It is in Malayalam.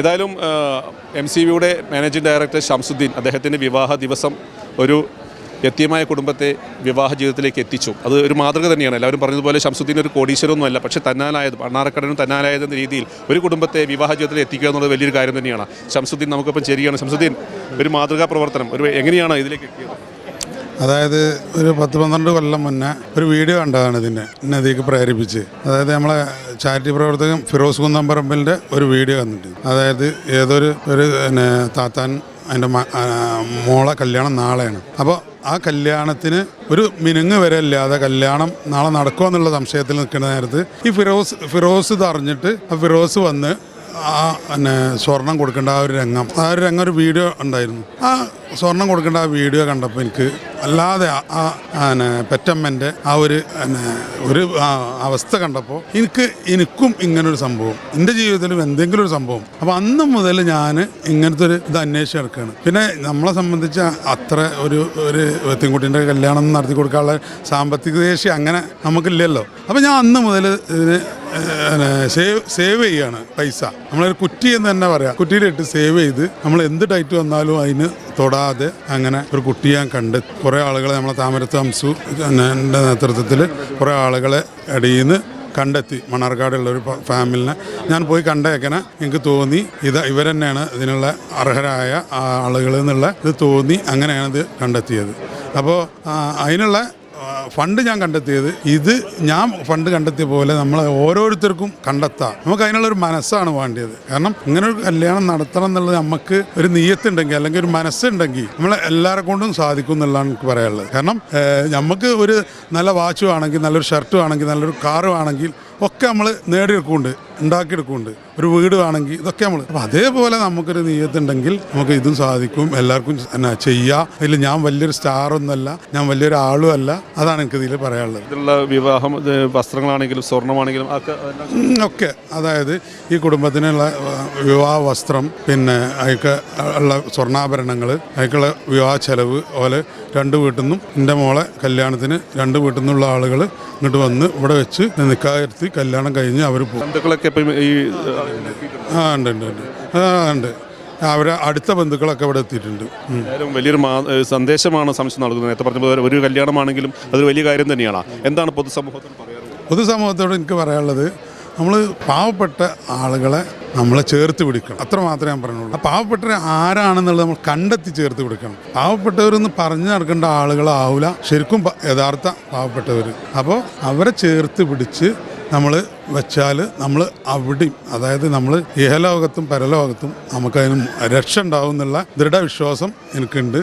ഏതായാലും എം സി വിയുടെ മാനേജിംഗ് ഡയറക്ടർ ഷംസുദ്ദീൻ അദ്ദേഹത്തിന്റെ വിവാഹ ദിവസം ഒരു വ്യക്തിയമായ കുടുംബത്തെ വിവാഹ ജീവിതത്തിലേക്ക് എത്തിച്ചു. അത് ഒരു മാതൃക തന്നെയാണ്. എല്ലാവരും പറഞ്ഞതുപോലെ ശംസുദ്ദീൻ ഒരു കോടീശ്വരമൊന്നുമല്ല പക്ഷേ തന്നാലായത് അണ്ണാറക്കടനും തന്നാലായതെന്ന രീതിയിൽ ഒരു കുടുംബത്തെ വിവാഹ ജീവിതത്തിൽ എത്തിക്കുക എന്നുള്ളത് വലിയൊരു കാര്യം തന്നെയാണ്. ശംസുദ്ദീൻ നമുക്കിപ്പം ശരിയാണ് ശംസുദ്ദീൻ ഒരു മാതൃകാ പ്രവർത്തനം ഒരു എങ്ങനെയാണ് ഇതിലേക്ക് എത്തിയത്? അതായത് ഒരു പത്ത് പന്ത്രണ്ട് കൊല്ലം മുന്നേ ഒരു വീഡിയോ കണ്ടതാണ് ഇതിന്റെ നദിക്ക് പ്രേരിപ്പിച്ച്. അതായത് നമ്മളെ ചാരിറ്റി പ്രവർത്തകൻ ഫിറോസ് കുന്നംപറമ്പിന്റെ ഒരു വീഡിയോ കണ്ടിട്ട്. അതായത് ഏതൊരു ഒരു പിന്നെ താത്താൻ അതിന്റെ മോളെ കല്യാണം നാളെയാണ്. അപ്പോൾ ആ കല്യാണത്തിന് ഒരു മിനുങ്ങ് വരെ ഇല്ലാതെ കല്യാണം നാളെ നടക്കുമോ എന്നുള്ള സംശയത്തിൽ നിൽക്കുന്ന നേരത്ത് ഈ ഫിറോസ് ഫിറോസ് ഇത് ആ ഫിറോസ് വന്ന് ആ പിന്നെ സ്വർണം കൊടുക്കേണ്ട ആ ഒരു രംഗം ആ ഒരു രംഗം ഒരു വീഡിയോ ഉണ്ടായിരുന്നു. ആ സ്വർണം കൊടുക്കേണ്ട ആ വീഡിയോ കണ്ടപ്പോൾ എനിക്ക് അല്ലാതെ ആ- പിന്നെ പെറ്റമ്മന്റെ ആ ഒരു ഒരു അവസ്ഥ കണ്ടപ്പോൾ എനിക്ക് എനിക്കും ഇങ്ങനൊരു സംഭവം എന്റെ ജീവിതത്തിലും എന്തെങ്കിലും ഒരു സംഭവം. അപ്പോൾ അന്ന് മുതൽ ഞാൻ ഇങ്ങനത്തെ ഒരു ഇത് അന്വേഷിച്ച് നടക്കുകയാണ് പിന്നെ നമ്മളെ സംബന്ധിച്ച് അത്ര ഒരു ഒരു വെത്തിൻകുട്ടീന്റെ കല്യാണം നടത്തി കൊടുക്കാനുള്ള സാമ്പത്തിക ശേഷി അങ്ങനെ നമുക്കില്ലല്ലോ. അപ്പോൾ ഞാൻ അന്ന് മുതൽ ഇതിന് സേവ് സേവ് ചെയ്യാണ് പൈസ. നമ്മളൊരു കുറ്റി എന്ന് തന്നെ പറയാം. കുറ്റിയിലിട്ട് സേവ് ചെയ്ത് നമ്മൾ എന്ത് ടൈറ്റ് വന്നാലും അതിന് തൊടാതെ അങ്ങനെ ഒരു കുട്ടി ഞാൻ കണ്ട് കുറേ ആളുകളെ നമ്മളെ താമരത്ത് ഹംസു എന്റെ നേതൃത്വത്തിൽ കുറേ ആളുകളെ ഇടയിൽ നിന്ന് കണ്ടെത്തി. മണ്ണാർക്കാടുള്ള ഒരു ഫാമിലിനെ. ഞാൻ പോയി കണ്ടേക്കനെ എനിക്ക് തോന്നി ഇത് ഇവരെന്നെയാണ് ഇതിനുള്ള അർഹരായ ആളുകൾ എന്നുള്ള ഇത് തോന്നി അങ്ങനെയാണ് ഇത് കണ്ടെത്തിയത്. അപ്പോൾ അതിനുള്ള ഫണ്ട് ഞാൻ കണ്ടെത്തിയത് ഇത് ഞാൻ ഫണ്ട് കണ്ടെത്തിയ പോലെ നമ്മൾ ഓരോരുത്തർക്കും കണ്ടെത്താം. നമുക്ക് അതിനുള്ളൊരു മനസ്സാണ് വേണ്ടത് കാരണം ഇങ്ങനെ ഒരു കല്യാണം നടത്തണം എന്നുള്ളത് നമുക്ക് ഒരു നീയത്തുണ്ടെങ്കിൽ അല്ലെങ്കിൽ ഒരു മനസ്സുണ്ടെങ്കിൽ നമ്മൾ എല്ലാവരെ കൊണ്ടും സാധിക്കും എന്നുള്ളതാണ് എനിക്ക് പറയാനുള്ളത്. കാരണം നമുക്ക് ഒരു നല്ല വാച്ച് ആണെങ്കിൽ നല്ലൊരു ഷർട്ട് ആണെങ്കിൽ നല്ലൊരു കാറും ആണെങ്കിൽ ഒക്കെ നമ്മൾ നേടിയെടുക്കുന്നുണ്ട് ഉണ്ടാക്കിയെടുക്കുന്നുണ്ട്. ഒരു വീട് ആണെങ്കിൽ ഇതൊക്കെ നമ്മൾ അപ്പോൾ അതേപോലെ നമുക്കൊരു നീയത്തുണ്ടെങ്കിൽ നമുക്ക് ഇതും സാധിക്കും എല്ലാവർക്കും എന്നാ ചെയ്യുക ഇതിൽ ഞാൻ വലിയൊരു സ്റ്റാറൊന്നുമല്ല ഞാൻ വലിയൊരു ആളും അല്ല. അതാണ് എനിക്ക് ഇതിൽ പറയാനുള്ളത്. ഇതിലുള്ള വിവാഹം വസ്ത്രങ്ങളാണെങ്കിലും സ്വർണമാണെങ്കിലും ഒക്കെ ഒക്കെ. അതായത് ഈ കുടുംബത്തിനുള്ള വിവാഹ വസ്ത്രം പിന്നെ അയക്ക ഉള്ള സ്വർണാഭരണങ്ങൾ അയക്കുള്ള വിവാഹ ചെലവ് അതുപോലെ രണ്ട് വീട്ടിൽ നിന്നും എന്റെ മോളെ കല്യാണത്തിന് രണ്ട് വീട്ടിൽ നിന്നുള്ള ആളുകൾ ഇങ്ങോട്ട് വന്ന് ഇവിടെ വെച്ച് നിൽക്കാതിരുത്തി കല്യാണം കഴിഞ്ഞ് അവർ പോകും. ബന്ധുക്കളൊക്കെ ഇപ്പം ഈ ആ ഉണ്ട് ഉണ്ട് ഉണ്ട്. ആ ഉണ്ട്. അവരെ അടുത്ത ബന്ധുക്കളൊക്കെ ഇവിടെ എത്തിയിട്ടുണ്ട്. വലിയൊരു സന്ദേശമാണ് സംശയം നൽകുന്നത്. നേരത്തെ പറഞ്ഞ ഒരു കല്യാണമാണെങ്കിലും അതൊരു വലിയ കാര്യം തന്നെയാണ്. എന്താണ് പൊതുസമൂഹത്തിന് പറയാറുള്ളത്? പൊതുസമൂഹത്തോട് എനിക്ക് പറയാനുള്ളത് നമ്മൾ പാവപ്പെട്ട ആളുകളെ നമ്മളെ ചേർത്ത് പിടിക്കണം. അത്ര മാത്രമേ ഞാൻ പറഞ്ഞുള്ളൂ. ആ ആരാണെന്നുള്ളത് നമ്മൾ കണ്ടെത്തി ചേർത്ത് പിടിക്കണം. പാവപ്പെട്ടവരെന്ന് പറഞ്ഞു നടക്കേണ്ട ആളുകളാവില്ല ശരിക്കും യഥാർത്ഥ പാവപ്പെട്ടവർ അപ്പോൾ അവരെ ചേർത്ത് പിടിച്ച് നമ്മൾ വെച്ചാൽ നമ്മൾ അവിടെയും അതായത് നമ്മൾ ഇഹലോകത്തും പരലോകത്തും നമുക്കതിന് രക്ഷ ഉണ്ടാവും എന്നുള്ള ദൃഢവിശ്വാസം എനിക്കുണ്ട്.